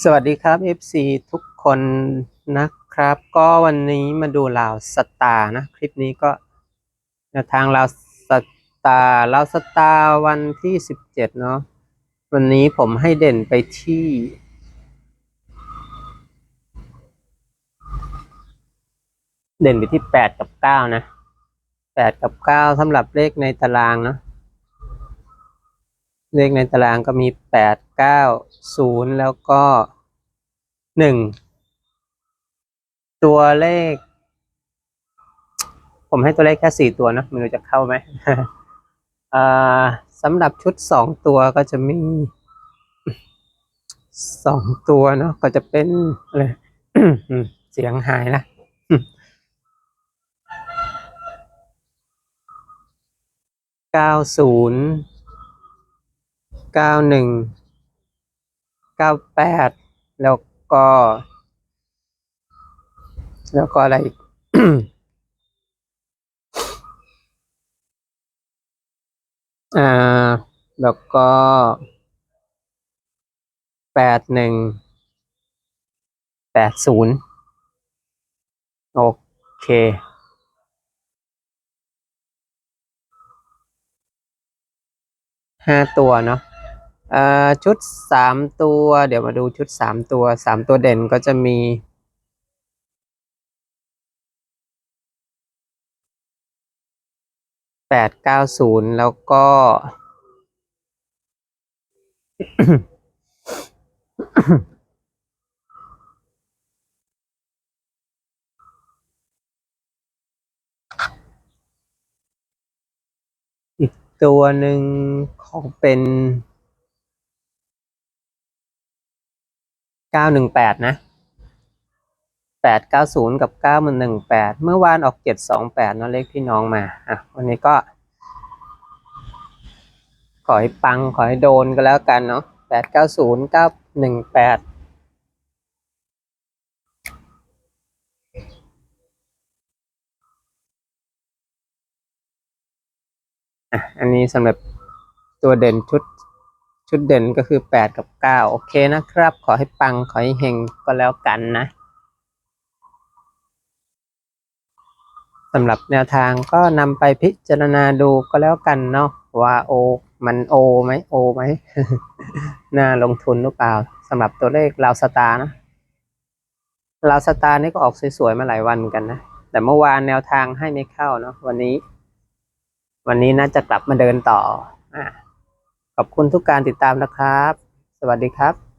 สวัสดีครับ FC ทุกคนนะครับ ก็วันนี้มาดูลาวสตาร์นะ คลิปนี้ก็แนวทางลาวสตาร์ลาวสตาร์วันที่ 17 เนาะวันนี้ผมให้เด่นไปที่เด่นไปที่ 8 กับ 9 นะ 8 กับ 9สำหรับเลขในตารางเนาะ เลขในตารางก็มีแปดเก้าศูนย์แล้วก็หนึ่งตัวเลข ผมให้ตัวเลขแค่สี่ตัวนะไม่รู้จะเข้าไหมสำหรับชุดสองตัวก็จะมีสองตัวเนาะก็จะเป็นอะไรเสียงหายละเก้าศูนย์ เก้าหนึ่งเก้าแปดแล้วก็ แล้วก็อะไรอีกอ่า แล้วก็แปดหนึ่งแปดศูนย์โอเค ห้าตัวเนาะ ชุดสามตัว เดี๋ยวมาดูชุดสามตัวสามตัวเด่นก็จะมีแปดเก้าศูนย์แล้วก็อีกตัวหนึ่งของเป็น เก้าหนึ่งแปดนะแปดเก้าศูนย์กับเก้ามันหนึ่งแปดเมื่อวานออกเจ็ดสองแปดเนาะเลขพี่น้องมาอะวันนี้ก็ ขอให้ปังขอให้โดนก็แล้วกันเนาะแปดเก้าศูนย์เก้าหนึ่งแปดอันนี้สำหรับตัวเด่นชุด ชุดเด่นก็คือแปดกับเก้าโอเคนะครับ ขอให้ปัง ขอให้เฮงก็แล้วกันนะสำหรับแนวทางก็นำไปพิจารณาดูก็แล้วกันเนาะว่าโอ มันโอไหมโอไหมน่าลงทุนหรือเปล่าสำหรับตัวเลขลาวสตาร์นะลาวสตาร์นี่ก็ออกสวยๆมาหลายวันกันนะ แต่เมื่อวานแนวทางให้ไม่เข้าเนาะวันนี้ วันนี้น่าจะกลับมาเดินต่ออะ ขอบคุณทุกการติดตามนะครับ สวัสดีครับ